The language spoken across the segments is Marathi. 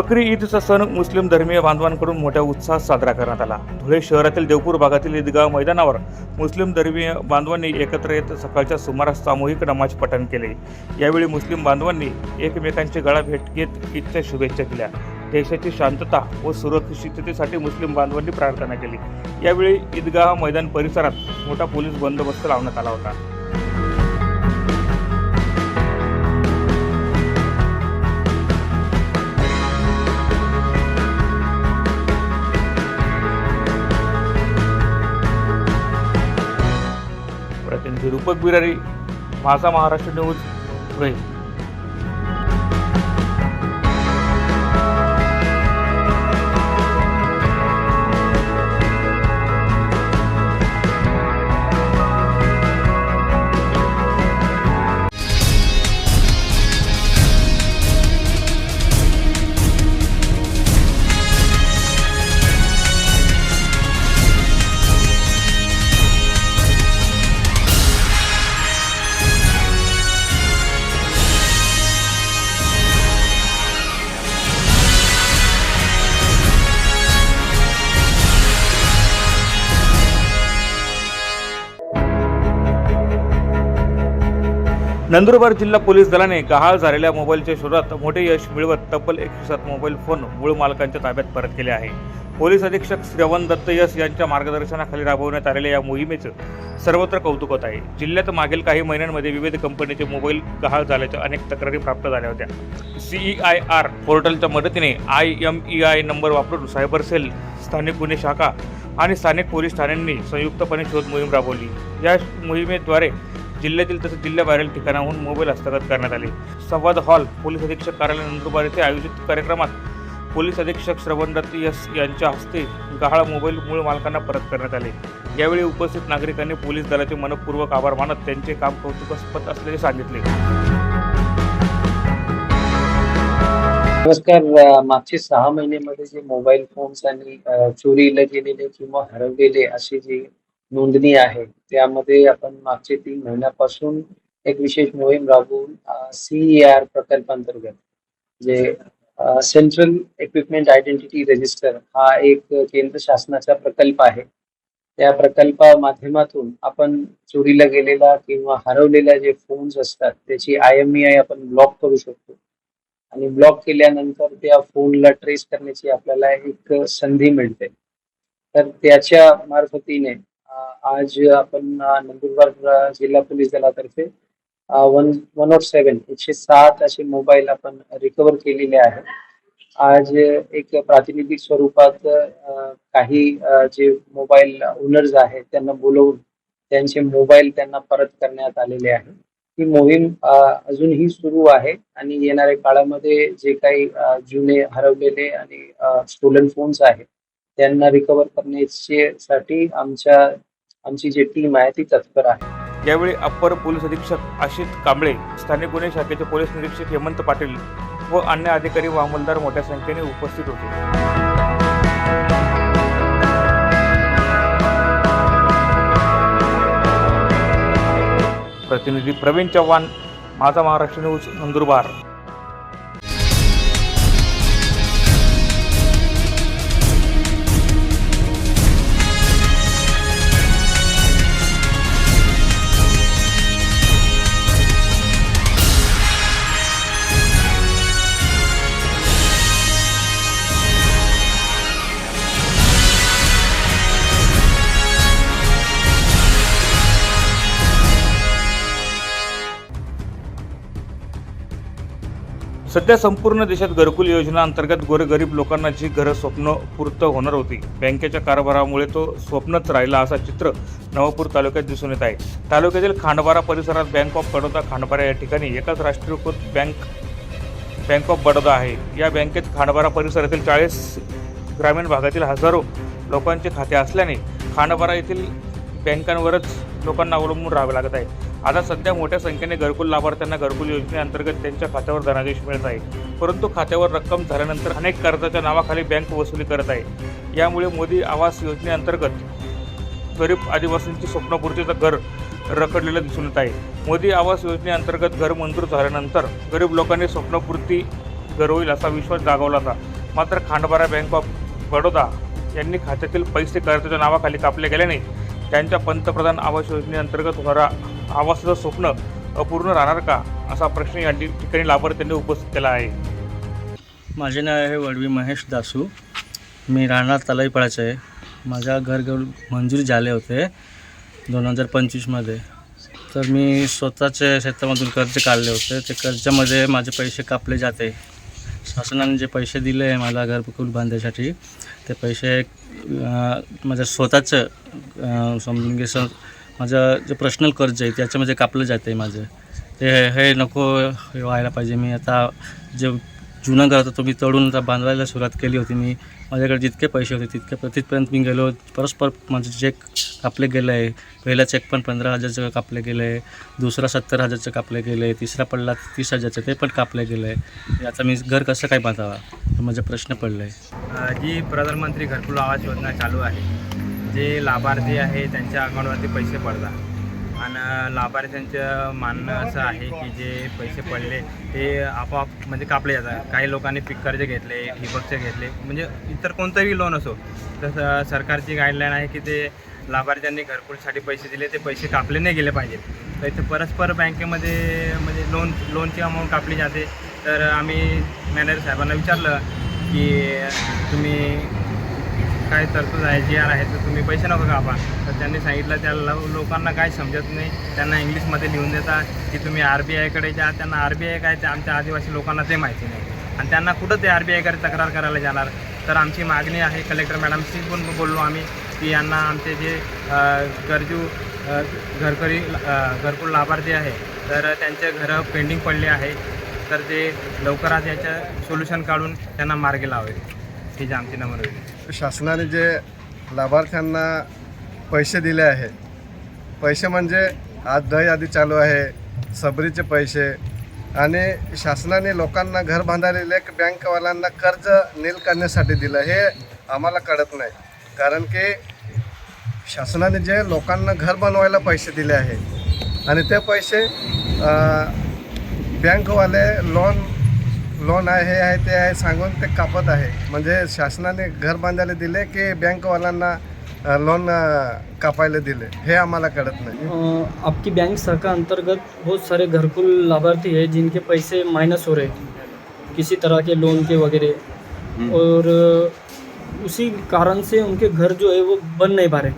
बकरी ईदचा सण मुस्लिम धर्मीय बांधवांकडून मोठ्या उत्साहात साजरा करण्यात आला. धुळे शहरातील देवपूर भागातील ईदगाह मैदानावर मुस्लिम धर्मीय बांधवांनी एकत्र येत सकाळच्या सुमारास सामूहिक नमाज पठण केले. यावेळी मुस्लिम बांधवांनी एकमेकांची गळा भेट घेत ईदच्या शुभेच्छा दिल्या. देशाची शांतता व सुरक्षिततेसाठी मुस्लिम बांधवांनी प्रार्थना केली. यावेळी ईदगाह मैदान परिसरात मोठा पोलीस बंदोबस्त लावण्यात आला होता. दीपक बिरारी माझा महाराष्ट्र न्यूज पुणे. नंदुरबार जिल्हा पोलीस दलाने गहाळ झालेल्या मोबाईलच्या शोधात मोठे यश मिळवत तब्बल एकशे सात मोबाईल फोन मूळ मालकांच्या ताब्यात परत केले आहे. पोलीस अधीक्षक श्रवण दत्त यस यांच्या मार्गदर्शनाखाली राबवण्यात आलेल्या या मोहिमेचं सर्वत्र कौतुक होत आहे. जिल्ह्यात मागील काही महिन्यांमध्ये विविध कंपनीचे मोबाईल गहाळ झाल्याच्या अनेक तक्रारी प्राप्त झाल्या होत्या. सीई आय आर पोर्टलच्या मदतीने I M E I number वापरून सायबर सेल स्थानिक गुन्हे शाखा आणि स्थानिक पोलीस ठाण्यांनी संयुक्तपणे शोध मोहीम राबवली. या मोहिमेद्वारे जिल्ह्यातील तसेच जिल्ह्याबाहेरील ठिकाणाहून मोबाईल हस्तगत करण्यात आले. संवाद हॉल पोलीस अधीक्षक कार्यालय नंदुरबार येथे आयोजित कार्यक्रमात पोलीस अधीक्षक श्रवण यस यांच्या हस्ते गहाळ मोबाईल मूळ मालकांना परत करण्यात आले. यावेळी उपस्थित नागरिकांनी पोलीस दलाचे मनपूर्वक आभार मानत त्यांचे काम कौतुकास्पद असल्याचे सांगितले. नमस्कार मागचे सहा महिन्यामध्ये जे मोबाईल फोन्स आणि चोरीला गेलेले किंवा हरवलेले असे जे नोंदणी आहे. त्यामध्ये आपण मागचे तीन महिन्यापासून एक विशेष मोहीम राबवून सीईआर प्रकल्पांतर्गत जे सेंट्रल इक्विपमेंट आयडेंटिटी रजिस्टर हा एक केंद्र शासनाचा प्रकल्प आहे. त्या प्रकल्पा माध्यमातून आपण चोरीला गेलेला किंवा हरवलेल्या जे फोन्स असतात त्याची आय एम ई आय आपण ब्लॉक करू शकतो. आणि ब्लॉक केल्यानंतर त्या फोनला ट्रेस करण्याची आपल्याला एक संधी मिळते. तर त्याच्या मार्फतीने आज आपण नंदुरबार जिल्हा पोलीस दलातर्फे one one oh nought seven एकशे सात असे मोबाईल आपण रिकवर केलेले आहे आज एक प्रातिनिधिक स्वरूपात काही जे मोबाईल ओनर्स आहेत त्यांना बोलवून त्यांचे मोबाईल त्यांना परत करण्यात आलेले आहे. ही मोहीम अजूनही सुरू आहे आणि येणाऱ्या काळामध्ये जे काही जुने हरवलेले आणि स्टोलन फोन्स आहेत त्यांना रिकवर करण्याचे साठी आमच्या आमची जी टीम आहे ती तत्पर आहे. यावेळी अप्पर पोलीस अधीक्षक आशित कांबळे स्थानिक गुन्हे शाखेचे पोलीस निरीक्षक हेमंत पाटील व अन्य अधिकारी व अंमलदार मोठ्या संख्येने उपस्थित होते. प्रतिनिधी प्रवीण चव्हाण माझा महाराष्ट्र न्यूज नंदुरबार. सध्या संपूर्ण देशात घरकुल योजना अंतर्गत गोरगरीब लोकांना जी घरं स्वप्न पूर्त होणार होती बँकेच्या कारभारामुळे तो स्वप्नच राहिला असा चित्र नवापूर तालुक्यात दिसून येत आहे. तालुक्यातील खांडबारा परिसरात बँक ऑफ बडोदा खांडबारा या ठिकाणी एकाच राष्ट्रीयकृत बँक बँक ऑफ बडोदा आहे. या बँकेत खांडबारा परिसरातील चाळीस ग्रामीण भागातील हजारो लोकांचे खाते असल्याने खांडबारा येथील बँकांवरच लोकांना अवलंबून राहावे लागत आहे. आता सध्या मोठ्या संख्येने घरकुल लाभार्थ्यांना घरकुल योजनेअंतर्गत त्यांच्या खात्यावर धनादेश मिळत आहे. परंतु खात्यावर रक्कम झाल्यानंतर अनेक कर्जाच्या नावाखाली बँक वसुली करत आहे. यामुळे मोदी आवास योजनेअंतर्गत गरीब आदिवासींची स्वप्नपूर्तीचं घर रखडलेलं दिसून येत आहे. मोदी आवास योजनेअंतर्गत घर मंजूर झाल्यानंतर गरीब लोकांनी स्वप्नपूर्ती घर होईल असा विश्वास जागवला होता. मात्र खांडबारा बँक ऑफ बडोदा यांनी खात्यातील पैसे कर्जाच्या नावाखाली कापले गेल्याने त्यांच्या पंतप्रधान आवास योजनेअंतर्गत होणारा आवासाचं स्वप्न अपूर्ण राहणार का असा प्रश्न या ठिकाणी लाभार्थ्यांनी उपस्थित केला आहे. माझे नाव आहे वडवी महेश दासू. मी राहणार तलाईपाळाचं. आहे माझ्या घर घर मंजूर झाले होते दोन हजार पंचवीसमध्ये तर मी स्वतःच्या शेतामधून कर्ज काढले होते. ते कर्जामध्ये माझे पैसे कापले जाते. शासनाने जे पैसे दिले आहे मला घरकुल बांधायसाठी ते पैसे माझ्या स्वतःचं समजून घे सं माझं जे पर्सनल कर्ज आहे त्याच्यामध्ये कापलं जाते माझं ते हे नको व्हायला पाहिजे. मी आता जे जुनं घर होतं तो मी तळून आता बांधवायला सुरुवात केली होती मी माझ्याकडे जितके पैसे होते तितके तिथपर्यंत मी गेलो. परस्पर माझं चेक कापले गेलं आहे पहिला चेक पण पंधरा हजारचं कापले गेलं आहे दुसरा सत्तर हजारचं कापले गेलं आहे तिसरा पडला तीस हजारचं ते पण कापले गेलं आहे आता मी घर कसं काय बांधावा? माझा प्रश्न पडला आहे जी प्रधानमंत्री घरकुल आवास योजना चालू आहे जे लाभार्थी आहे त्यांच्या अकाउंटवरती पैसे पडतात. आणि लाभार्थ्यांचं मानणं असं आहे की जे पैसे पडले ते आपोआप म्हणजे कापले जातात. काही लोकांनी पीक कर्ज घेतले ठिबकचे घेतले म्हणजे इतर कोणतंही लोन असो तसं सरकारची गाईडलाईन आहे की ते लाभार्थ्यांनी घरकुलसाठी पैसे दिले ते पैसे कापले नाही गेले पाहिजेत तर इथे परस्पर बँकेमध्ये म्हणजे लोन लोनची अमाऊंट कापली जाते. तर आम्ही मॅनेजर साहेबांना विचारलं की तुम्ही काय तरतूद आहे जी आर आहे तर तुम्ही पैसे नको कापा. तर त्यांनी सांगितलं त्या लोकांना काय समजत नाही. त्यांना इंग्लिशमध्ये लिहून देता की तुम्ही आर बी आयकडे जा. त्यांना आर बी आय काय ते आमच्या आदिवासी लोकांना ते माहिती नाही. आणि त्यांना कुठं ते आर बी आयकडे तक्रार करायला जाणार? तर आमची मागणी आहे कलेक्टर मॅडमशी पण बोललो आम्ही की यांना आमचे जे गरजू घरकरी घरकुल लाभार्थी आहे तर त्यांचे घरं पेंडिंग पडले आहे. तर ते लवकरात याचं सोल्युशन काढून त्यांना मार्गी लावेल. ही जी आमची नम्र विनंती. शासनाने जे लाभार्थ्यांना पैसे दिले आहे पैसे म्हणजे आज दही आधी चालू आहे सबरीचे पैसे आणि शासनाने लोकांना घर बांधायला बँकवाल्यांना कर्ज नील करण्यासाठी दिलं हे आम्हाला कळत नाही. कारण की शासनाने जे लोकांना घर बनवायला पैसे दिले आहे आणि ते पैसे बँकवाले लोन लोन आहे हे आहे ते आहे सांगून ते कापत आहे. म्हणजे शासनाने घर बांधायला दिले की बँकवाल्यांना लोन कापायला दिले? हे आम्हाला कळत नाही. आपकी बैंक शाखा अंतर्गत बहुत सारे घरकुल लाभार्थी हैं जिनके पैसे माइनस हो रहे हैं। किसी तरह के लोन के वगैरह। और उसी कारण से उनके घर जो है वो बन नहीं पा रहे।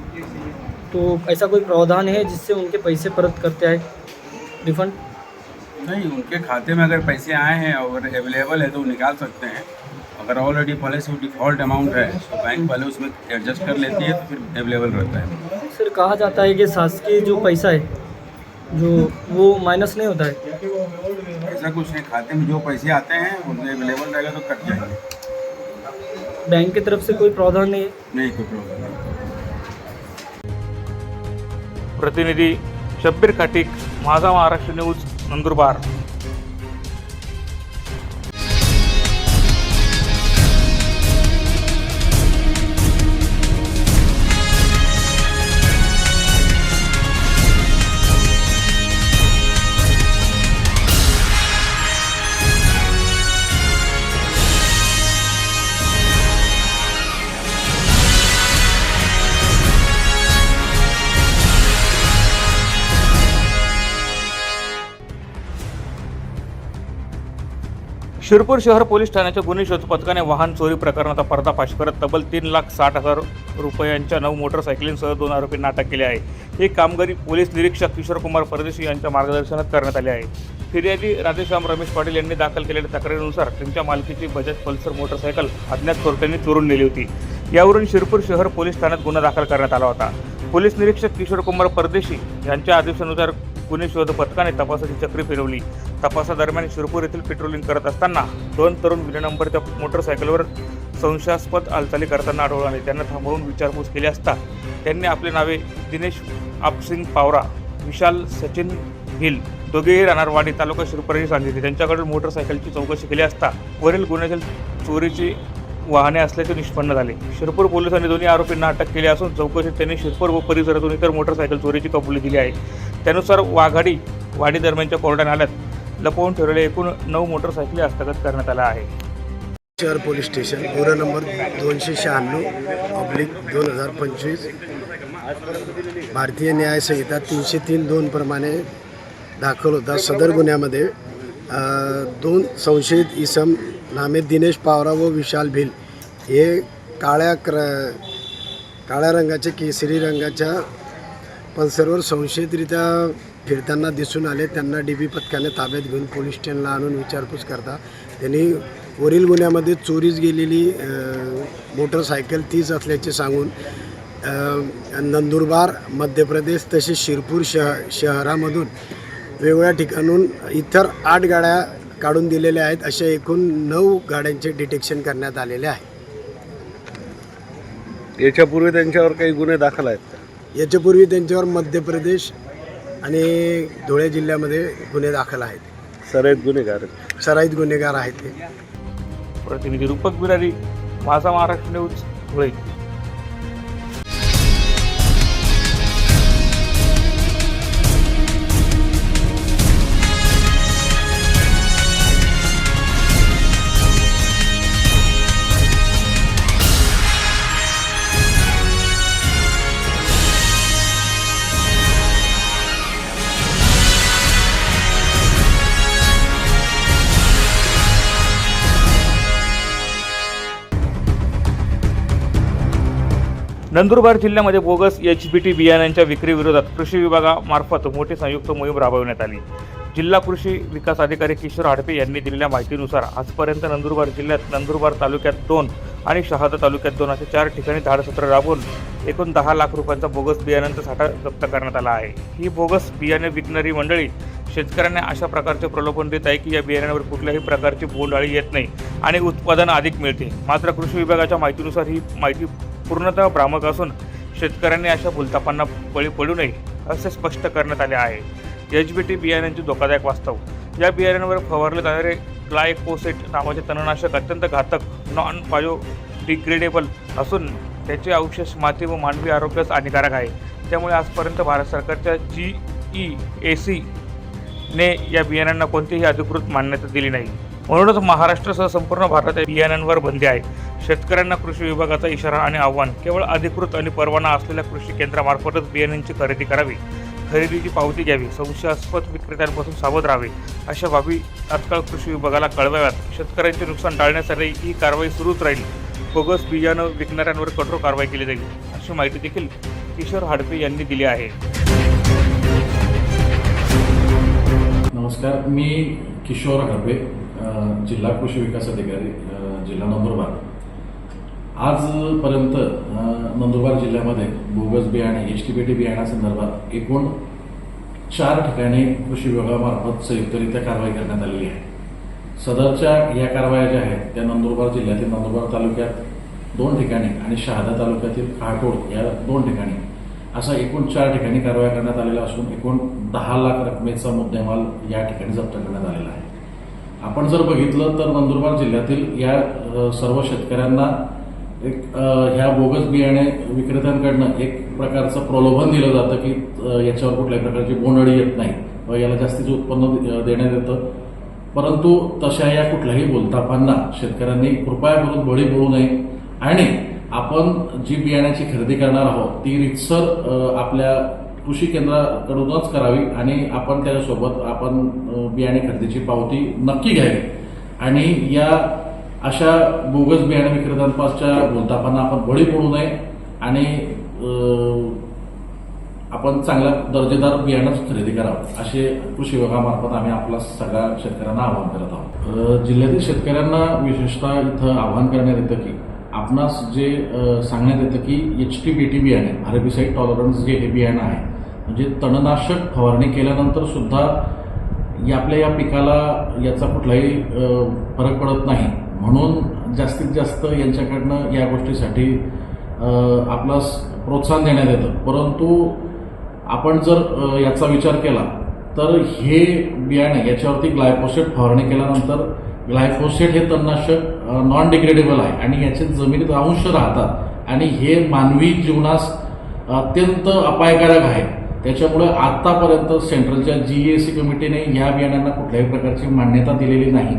तो ऐसा कोई प्रावधान है जिससे उनके पैसे परत करते आए? रिफंड नहीं उनके खाते में अगर पैसे आए हैं और अवेलेबल है तो वो निकाल सकते हैं। अगर ऑलरेडी पहले से डिफ़ॉल्ट अमाउंट है तो बैंक पहले उसमें एडजस्ट कर लेती है तो फिर अवेलेबल रहता है। सर कहा जाता है कि शासकीय जो पैसा है जो वो माइनस नहीं होता है? ऐसा कुछ नहीं खाते में जो पैसे आते हैं उनमें अवेलेबल रहेगा तो कट जाएँगे। बैंक की तरफ़ से कोई प्रावधान नहीं है? नहीं कोई प्रॉब्लम नहीं। प्रतिनिधी शब्बीर खाटिक माझा महाराष्ट्र न्यूज़ नंदुरबार शिरपूर शहर पोलीस ठाण्याच्या गुन्हे शोध पथकाने वाहन चोरी प्रकरणाचा पर्दाफाश करत तब्बल तीन लाख साठ हजार रुपयांच्या नऊ मोटरसायकलींसह दोन आरोपींना अटक केली आहे. ही कामगिरी पोलीस निरीक्षक किशोरकुमार परदेशी यांच्या मार्गदर्शनात करण्यात आले आहे. फिर्यादी राधेश्याम रमेश पाटील यांनी दाखल केलेल्या तक्रारीनुसार त्यांच्या मालकीची बजाज पल्सर मोटरसायकल अज्ञात चोरट्यांनी चोरून नेली होती. यावरून शिरपूर शहर पोलीस ठाण्यात गुन्हा दाखल करण्यात आला होता. पोलीस निरीक्षक किशोरकुमार परदेशी यांच्या आदेशानुसार गुन्हे शोध पथकाने तपासाची चक्री फिरवली. तपासादरम्यान शिरपूर येथील पेट्रोलिंग करत असताना दोन तरुण विना नंबरच्या मोटरसायकलवर संशयास्पद हालचाली करताना आढळून आले. त्यांना थांबवून विचारपूस केली असता त्यांनी आपले नावे दिनेश आपसिंग पावरा विशाल सचिन हिल दोघेही राहणार वाडी तालुका शिरपूर सांगितले त्यांच्याकडून मोटरसायकलची चौकशी केली असता वरील गुन्ह्यातील चोरीची वाहने असल्याचे निष्पन्न झाले. शिरपूर पोलिसांनी दोन्ही आरोपींना अटक केली असून चौकशीत त्यांनी शिरपूर व परिसरातून इतर मोटरसायकल चोरीची कबुली दिली आहे. त्यानुसार वाघाडी वाडी दरम्यानच्या कोरड्या नाल्यात लपवून ठेवलेले एकूण नऊ मोटरसायकली हस्तगत करण्यात आला आहे शहर पोलीस स्टेशन गोरा नंबर दोनशे शहाण्णव ऑब्लिक दोन हजार पंचवीस. भारतीय न्याय संहिता तीनशे तीन दोन प्रमाणे दाखल होता. सदर गुन्ह्यामध्ये दोन संशयित इसम नामे दिनेश पावरा व विशाल भिल हे काळ्या क्र काळ्या रंगाच्या केसरी रंगाच्या पल्सरवर संशयितरित्या फिरताना दिसून आले. त्यांना डी बी पथकाने ताब्यात घेऊन पोलीस स्टेशनला आणून विचारपूस करता. त्यांनी वरील गुन्ह्यामध्ये चोरीस गेलेली मोटरसायकल तीच असल्याचे सांगून नंदुरबार मध्य प्रदेश तसेच शिरपूर शह शहरामधून वेगवेगळ्या ठिकाणून इतर आठ गाड्या काढून दिलेल्या आहेत. अशा एकूण नऊ गाड्यांचे डिटेक्शन करण्यात आलेले आहे. याच्यापूर्वी त्यांच्यावर काही गुन्हे दाखल आहेत का? याच्यापूर्वी त्यांच्यावर मध्य प्रदेश आणि धुळे जिल्ह्यामध्ये गुन्हे दाखल आहेत. सराईत गुन्हेगार. सराईत गुन्हेगार आहेत ते. प्रतिनिधी रूपक बिरारी माझा महाराष्ट्र न्यूज धुळे. नंदुरबार जिल्ह्यामध्ये बोगस एच बी टी बियाण्यांच्या विक्रीविरोधात कृषी विभागामार्फत मोठी संयुक्त मोहीम राबवण्यात आली. जिल्हा कृषी विकास अधिकारी किशोर आडपे यांनी दिलेल्या माहितीनुसार आजपर्यंत नंदुरबार जिल्ह्यात नंदुरबार तालुक्यात दोन आणि शहादा तालुक्यात दोन असे चार ठिकाणी धाडसत्र राबवून एकूण दहा लाख रुपयांचा बोगस बियाण्यांचा साठा जप्त करण्यात आला आहे. ही बोगस बियाणे विकणारी मंडळी शेतकऱ्यांना अशा प्रकारचे प्रलोभन देत आहे की या बियाण्यांवर कुठल्याही प्रकारची बोंडअळी येत नाही आणि उत्पादन अधिक मिळते. मात्र कृषी विभागाच्या माहितीनुसार ही माहिती पूर्णतः भ्रामक असून शेतकऱ्यांनी अशा भूलतापांना बळी पडू नये असे स्पष्ट करण्यात आले आहे. एच बी टी बियाण्यांचे धोकादायक वास्तव. या बियाण्यांवर फवारले जाणारे ग्लायकोसेट नावाचे तणनाशक अत्यंत घातक नॉन बायोडिग्रेडेबल असून त्याचे अवशेष माती व मानवी आरोग्यास हानिकारक आहे. त्यामुळे आजपर्यंत भारत सरकारच्या जी ई ए सी ने या बियाण्यांना कोणतीही अधिकृत मान्यता दिली नाही. म्हणूनच महाराष्ट्रासह संपूर्ण भारतात बियाण्यांवर बंदी आहे. शेतकऱ्यांना कृषी विभागाचा इशारा आणि आव्हान केवळ अधिकृत आणि परवाना असलेल्या कृषी केंद्रामार्फतच बियाण्यांची खरेदी करावी. खरेदीची पावती घ्यावी संशयास्पद विक्रेत्यांपासून सावध राहावे अशा बाबी तात्काळ कृषी विभागाला कळवाव्यात. शेतकऱ्यांचे नुकसान टाळण्यासाठी ही कारवाई सुरूच राहील. बोगस बियाणं विकणाऱ्यांवर कठोर कारवाई केली जाईल अशी माहिती देखील किशोर हाडपे यांनी दिली आहे. नमस्कार मी किशोर हडपे. जिल्हा कृषी विकास अधिकारी जिल्हा नंदुरबार. आजपर्यंत नंदुरबार जिल्ह्यामध्ये बोगस बियाणे एच टी बी टी बियाण्यासंदर्भात एकूण चार ठिकाणी कृषी विभागामार्फत संयुक्तरित्या कारवाई करण्यात आलेली आहे. सदरच्या या कारवाया ज्या आहेत त्या नंदुरबार जिल्ह्यातील नंदुरबार तालुक्यात दोन ठिकाणी आणि शहादा तालुक्यातील खाटोड या दोन ठिकाणी. असा एकूण चार ठिकाणी कारवाया करण्यात आलेल्या असून एकूण दहा लाख रकमेचा मुद्देमाल या ठिकाणी जप्त करण्यात आलेला आहे. आपण जर बघितलं तर नंदुरबार जिल्ह्यातील या सर्व शेतकऱ्यांना एक ह्या बोगस बियाणे विक्रेत्यांकडनं एक प्रकारचं प्रलोभन दिलं जातं की याच्यावर कुठल्याही प्रकारची बोंडअळी येत नाही व याला जास्तीचं उत्पन्न दे- देण्यात येतं. परंतु तशा या कुठल्याही बोलतापांना शेतकऱ्यांनी कृपया करून बळी पडू नये आणि आपण जी बियाण्याची खरेदी करणार आहोत ती रितसर आपल्या कृषी केंद्राकडूनच करावी आणि आपण त्याच्यासोबत आपण बियाणे खरेदीची पावती नक्की घ्यावी. आणि या अशा बोगस बियाणे विक्रेत्यांपासच्या बोलतापांना आपण बळी पडू नये आणि आपण चांगल्या दर्जेदार बियाणंच खरेदी करावं. असे कृषी विभागामार्फत आम्ही आपला सगळ्या शेतकऱ्यांना आवाहन करत आहोत. जिल्ह्यातील शेतकऱ्यांना विशेषतः इथं आवाहन करण्यात येतं की आपणास जे सांगण्यात येतं की एच टी बी टी बियाणे हार्बिसाईड टॉलरन्स जे हे बियाणं आहे म्हणजे तणनाशक फवारणी केल्यानंतर सुद्धा या आपल्या या पिकाला याचा कुठलाही फरक पडत नाही. म्हणून जास्तीत जास्त यांच्याकडनं या गोष्टीसाठी आपला स- प्रोत्साहन देण्यात येतं. परंतु आपण जर याचा विचार केला तर हे बियाणे याच्यावरती ग्लायफोसेट फवारणी केल्यानंतर ग्लायफोसेट हे तणनाशक नॉन डिग्रेडेबल आहे आणि याचे जमिनीत अंश राहतात आणि हे मानवी जीवनास अत्यंत अपायकारक आहे. त्याच्यामुळे आत्तापर्यंत सेंट्रलच्या जी ए सी कमिटीने या बियाण्यांना कुठल्याही प्रकारची मान्यता दिलेली नाही.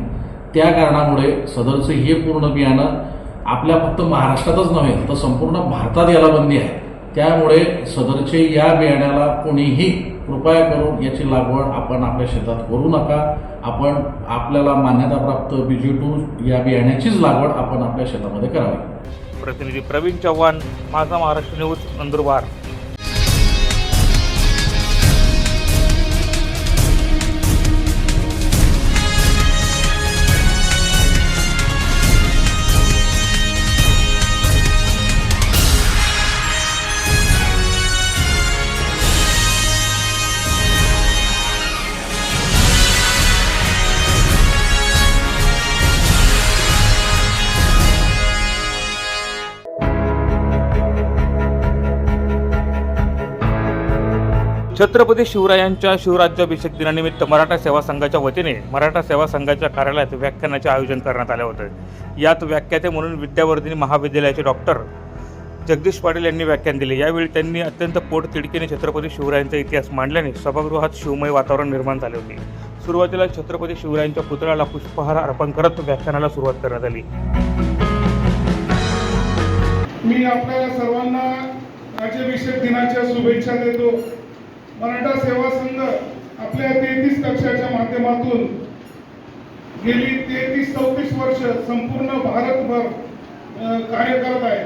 त्या कारणामुळे सदरचं हे पूर्ण बियाणं आपल्या फक्त महाराष्ट्रातच नव्हे तर संपूर्ण भारतात याला बंदी आहे. त्यामुळे सदरचे या बियाण्याला कोणीही कृपया करून याची लागवड आपण आपल्या शेतात करू नका. आपण आपल्याला मान्यताप्राप्त बीजी टू या बियाण्याचीच लागवड आपण आपल्या शेतामध्ये करावी. प्रतिनिधी प्रवीण चव्हाण माझा महाराष्ट्र न्यूज नंदुरबार. छत्रपती शिवरायांच्या शिवराज्याभिषेक दिनानिमित्त मराठा सेवा संघाच्या वतीने मराठा सेवा संघाच्या कार्यालयात व्याख्यानाचे आयोजन करण्यात आले होते. यात व्याख्याते म्हणून विद्यावर्धिनी महाविद्यालयाचे डॉक्टर जगदीश पाटील यांनी व्याख्यान दिले. यावेळी त्यांनी अत्यंत पोटतिडकीने छत्रपती शिवरायांचा इतिहास मांडल्याने सभागृहात शिवमय वातावरण निर्माण झाले होते. सुरुवातीला छत्रपती शिवरायांच्या पुतळ्याला पुष्पहार अर्पण करत व्याख्यानाला सुरुवात करण्यात आली. मी आपल्या सर्वांना राज्याभिषेक दिनाच्या शुभेच्छा देतो. मराठा सेवा संघ आपल्या तेहतीस कक्षाच्या माध्यमातून गेली तेहतीस चौतीस वर्ष संपूर्ण भारतभर कार्य करत आहे.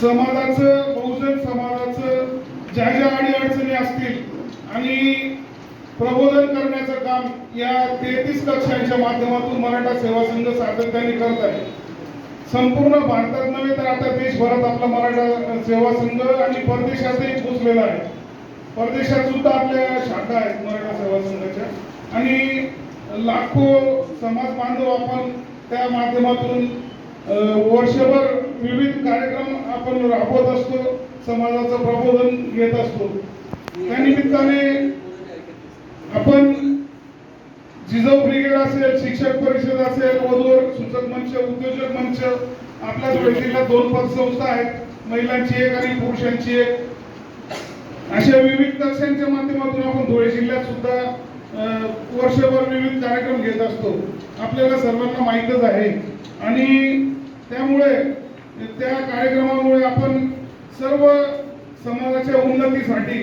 समाजाचं बहुजन समाजाचं ज्या ज्या अडीअडचणी असतील आणि प्रबोधन करण्याचं काम या तेहतीस कक्षांच्या माध्यमातून मराठा सेवा संघ सातत्याने करत आहे. संपूर्ण भारतात नव्हे तर आता देशभरात आपला मराठा सेवा संघ आणि परदेशातही पोचलेला आहे. परदेशात सुद्धा आपल्या शाखा आहेत मराठा सेवा संघाच्या. आणि लाखो समाज बांधव आपण त्या माध्यमातून वर्षभर विविध कार्यक्रम आपण राबवत असतो समाजाचं प्रबोधन घेत असतो. त्या निमित्ताने आपण जिजाऊ ब्रिगेड असेल शिक्षक परिषद असेल वधूवर सूचक मंच उद्योजक मंच आपल्याच धुळे दोन पद संस्था आहेत महिलांची एक आणि पुरुषांची एक. अशा विविध कक्षांच्या माध्यमातून आपण धुळे जिल्ह्यात सुद्धा वर्षभर विविध कार्यक्रम घेत असतो. आपल्याला सर्वांना माहीतच आहे. आणि त्यामुळे त्या कार्यक्रमामुळे आपण सर्व समाजाच्या उन्नतीसाठी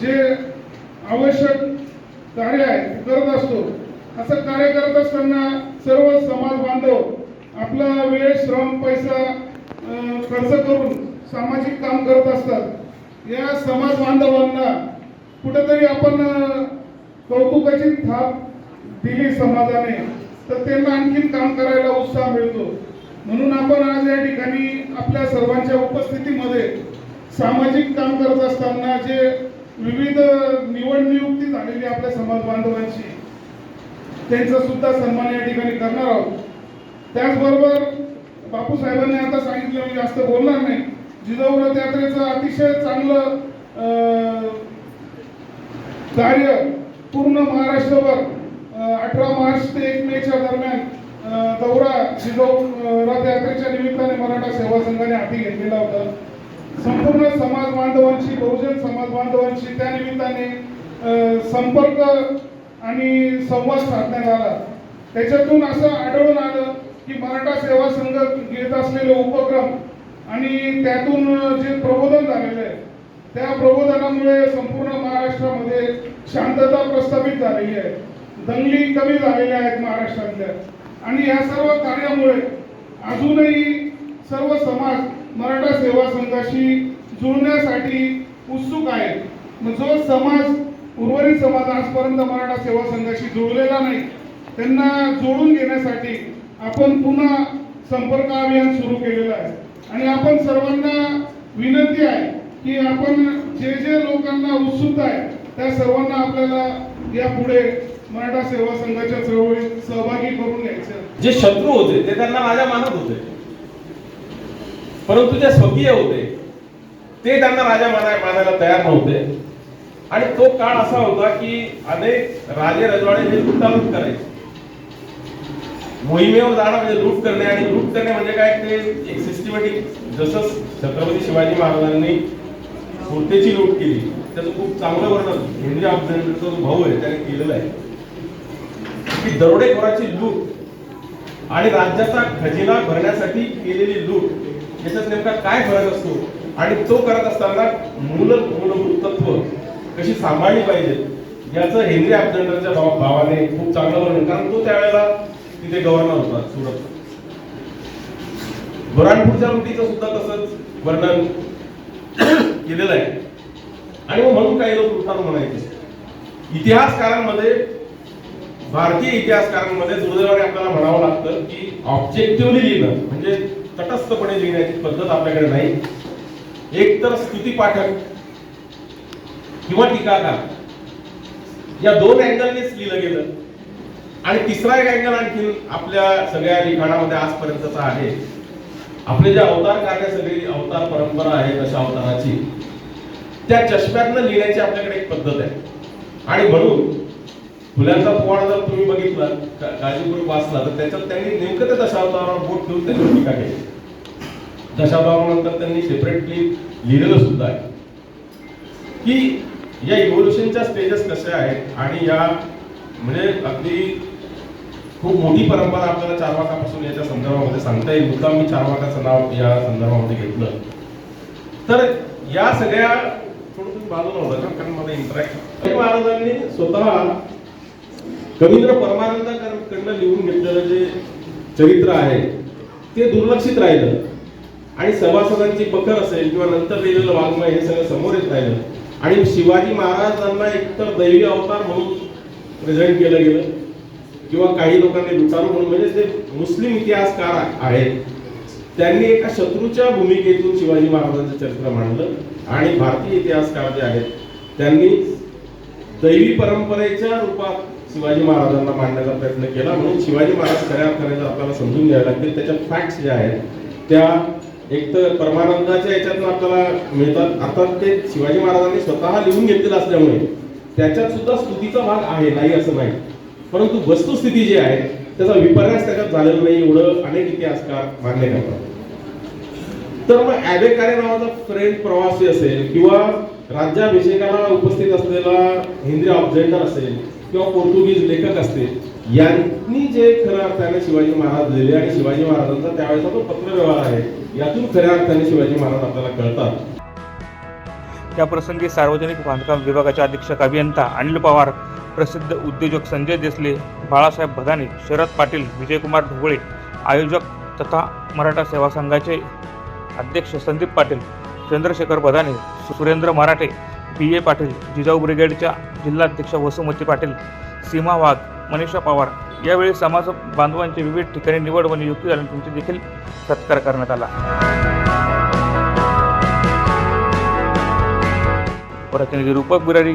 जे आवश्यक कार्य आहे करत असतो. असं कार्य करत असताना सर्व समाज बांधव आपला वेळ श्रम पैसा खर्च करून सामाजिक काम करत असतात. या समाज बांधवांना कुठेतरी आपण कौतुकाची थाप दिली समाजाने तर त्यांना आणखीन काम करायला उत्साह मिळतो. म्हणून आपण आज या ठिकाणी आपल्या सर्वांच्या उपस्थितीमध्ये सामाजिक काम करत असताना जे विविध निवड नियुक्ती झालेली आपल्या समाज बांधवांची त्यांचा सुद्धा सन्मान या ठिकाणी करणार आहोत. त्याचबरोबर बापू साहेबांनी आता सांगितलं मी जास्त बोलणार नाही जिजाऊ रथ यात्रेचं अतिशय चांगलं कार्य पूर्ण महाराष्ट्रभर अठरा मार्च ते एक मेच्या दरम्यान दौरा जिजाऊ रथयात्रेच्या निमित्ताने मराठा सेवा संघाने हाती घेतलेला होता. संपूर्ण समाज बांधवांशी बहुजन समाज बांधवांशी त्या निमित्ताने संपर्क आणि संवाद साधण्यात आला. त्याच्यातून असं आढळून आलं की मराठा सेवा संघ घेत असलेले उपक्रम आणि त्यातून जे प्रबोधन झालेलं आहे त्या प्रबोधनामुळे संपूर्ण महाराष्ट्रामध्ये शांतता प्रस्थापित झालेली आहे. दंगली कमी झालेल्या आहेत महाराष्ट्रातल्या. आणि या सर्व कार्यामुळे अजूनही सर्व समाज मराठा सेवा संघाशी जुळण्यासाठी उत्सुक आहे. मग जो समाज उर्वरित समाज आजपर्यंत मराठा सेवा संघाशी जुळलेला नाही त्यांना जोडून घेण्यासाठी आपण पुन्हा संपर्क अभियान सुरू केलेलं आहे. आणि आपण सर्वांना विनंती आहे की आपण जे जे लोकांना उत्सुक आहे त्या सर्वांना आपल्याला यापुढे मराठा सेवा संघाच्या चळवळीत सहभागी करून घ्यायचं जे शत्रू होते ते त्यांना माझ्या मानत होते. परंतु जे स्वकीय होते ते त्यांना राजा मानाय मानायला तयार नव्हते. आणि तो काळ असा होता की अनेक राजे रजवाडे हे लुटालूट करायचे. मोहिमेवर जाणं म्हणजे लूट करणे आणि लूट करणे म्हणजे काय? ते एक सिस्टमॅटिक जसं छत्रपती शिवाजी महाराजांनी सुरतेची लूट केली त्याचं खूप चांगलं वर्णन हेनरी ऑक्झेंडरचा जो भाऊ आहे त्याने केलेलं आहे. की दरोडेखोराची लूट आणि राज्याचा खजिना भरण्यासाठी केलेली लूट याच्यात नेमका काय फरक असतो? आणि तो करत असताना मूल मूलभूत तत्व कशी सांभाळली पाहिजेत याचं हेनरी ऑक्झेंडरच्या भावाने खूप चांगलं वर्णन. कारण तो त्यावेळेला तिथे गव्हर्नर होता सुरत. बुराणपूरच्या लुटीचं सुद्धा तसंच वर्णन केलेलं आहे. आणि मग म्हणून काही लोक लुटारू म्हणायचे. इतिहासकारांमध्ये भारतीय इतिहासकारांमध्ये दुर्दैवाने आपल्याला म्हणावं लागतं की ऑब्जेक्टिव्हली लिहिणं म्हणजे तटस्थपणे लिहिण्याची पद्धत आपल्याकडे नाही. एक तर स्तुती पाठक किंवा टीकाकार. या दोन अँगलनेच लिहिलं गेलं. आणि तिसरा एक अँगल आणखी आपल्या सगळ्या लिखाणामध्ये आजपर्यंतचा आहे. आपले जे अवतार कार्य सगळी अवतार परंपरा आहे दशा अवताराची त्या चष्म्यातनं लिहिण्याची आपल्याकडे एक पद्धत आहे. आणि म्हणून फुल्यांचा पोवाडा जर तुम्ही बघितला का- काळजीपूर्वक वाचला तर त्याच्यात त्यांनी नेमकं त्या दशावतारावर बोट ठेवून त्यांनी टीका केली. दशावतारानंतर त्यांनी सेपरेटली लिहिलेलं सुद्धा आहे. की या इव्होल्युशनच्या स्टेजेस कशा आहेत आणि या म्हणजे अगदी खूप मोठी परंपरा आपल्याला चार वाकापासून याच्या संदर्भामध्ये सांगता येईल. मुद्दाम मी चार वाकाचं नाव या संदर्भामध्ये घेतलं. तर या सगळ्या थोडं तुम्ही बाजूला होता कारण मला इंटरॅक्ट महाराजांनी स्वतः कवींद्र परमानंदाकडनं लिहून घेतलेलं जे चरित्र आहे ते दुर्लक्षित राहिलं. आणि सभासदांची बखर असेल किंवा नंतर लिहिलेलं वाङ्मय हे सगळं समोर येत राहिलं. आणि शिवाजी महाराजांना एकतर दैवी अवतार म्हणून प्रेझेंट केलं गेलं. किंवा काही लोकांनी लुटारू म्हणून म्हणजे जे मुस्लिम इतिहासकार आहेत. त्यांनी एका शत्रूच्या भूमिकेतून शिवाजी महाराजांचं चरित्र मांडलं आणि भारतीय इतिहासकार जे आहेत त्यांनी दैवी परंपरेच्या रूपात शिवाजी महाराजांना मांडण्याचा प्रयत्न केला. म्हणून शिवाजी महाराज खऱ्या अर्थाने जर आपल्याला समजून घ्यायला लागतील. त्याच्या फॅक्ट्स ज्या आहेत त्या एक तर परमानंदाच्या याच्यातून आपल्याला मिळतात. आता ते शिवाजी महाराजांनी स्वतः लिहून घेतलेलं असल्यामुळे त्याच्यात सुद्धा स्तुतीचा भाग आहे नाही असं नाही. परंतु वस्तुस्थिती जी आहे त्याचा विपर्यास त्याच्यात झालेला नाही एवढं अनेक इतिहासकार मान्य करतात. तर मग ॲबेकारे नावाचा फ्रेंड प्रवासी असेल किंवा राज्याभिषेकाला उपस्थित असलेला हेनरी ऑब्झेंडर असेल किंवा पोर्तुगीज लेखक असतील यांनी जे खऱ्या अर्थाने शिवाजी महाराज लिहिले आणि शिवाजी महाराजांचा त्यावेळेचा तो पत्रव्यवहार आहे यातून खऱ्या अर्थाने शिवाजी महाराज आपल्याला कळतात. त्याप्रसंगी प्रसंगी सार्वजनिक बांधकाम विभागाचे अधीक्षक अभियंता अनिल पवार प्रसिद्ध उद्योजक संजय देसले बाळासाहेब भदाने शरद पाटील विजयकुमार ढोबळे आयोजक तथा मराठा सेवा संघाचे अध्यक्ष संदीप पाटील चंद्रशेखर भदाने सुरेंद्र मराठे बी ए पाटील जिजाऊ ब्रिगेडच्या जिल्हाध्यक्ष वसुमती पाटील सीमा वाघ मनीषा पवार यावेळी समाज बांधवांचे विविध ठिकाणी निवड व नियुक्ती झाल्याची देखील सत्कार करण्यात आला. प्रतिनिधी रूपक बिरारी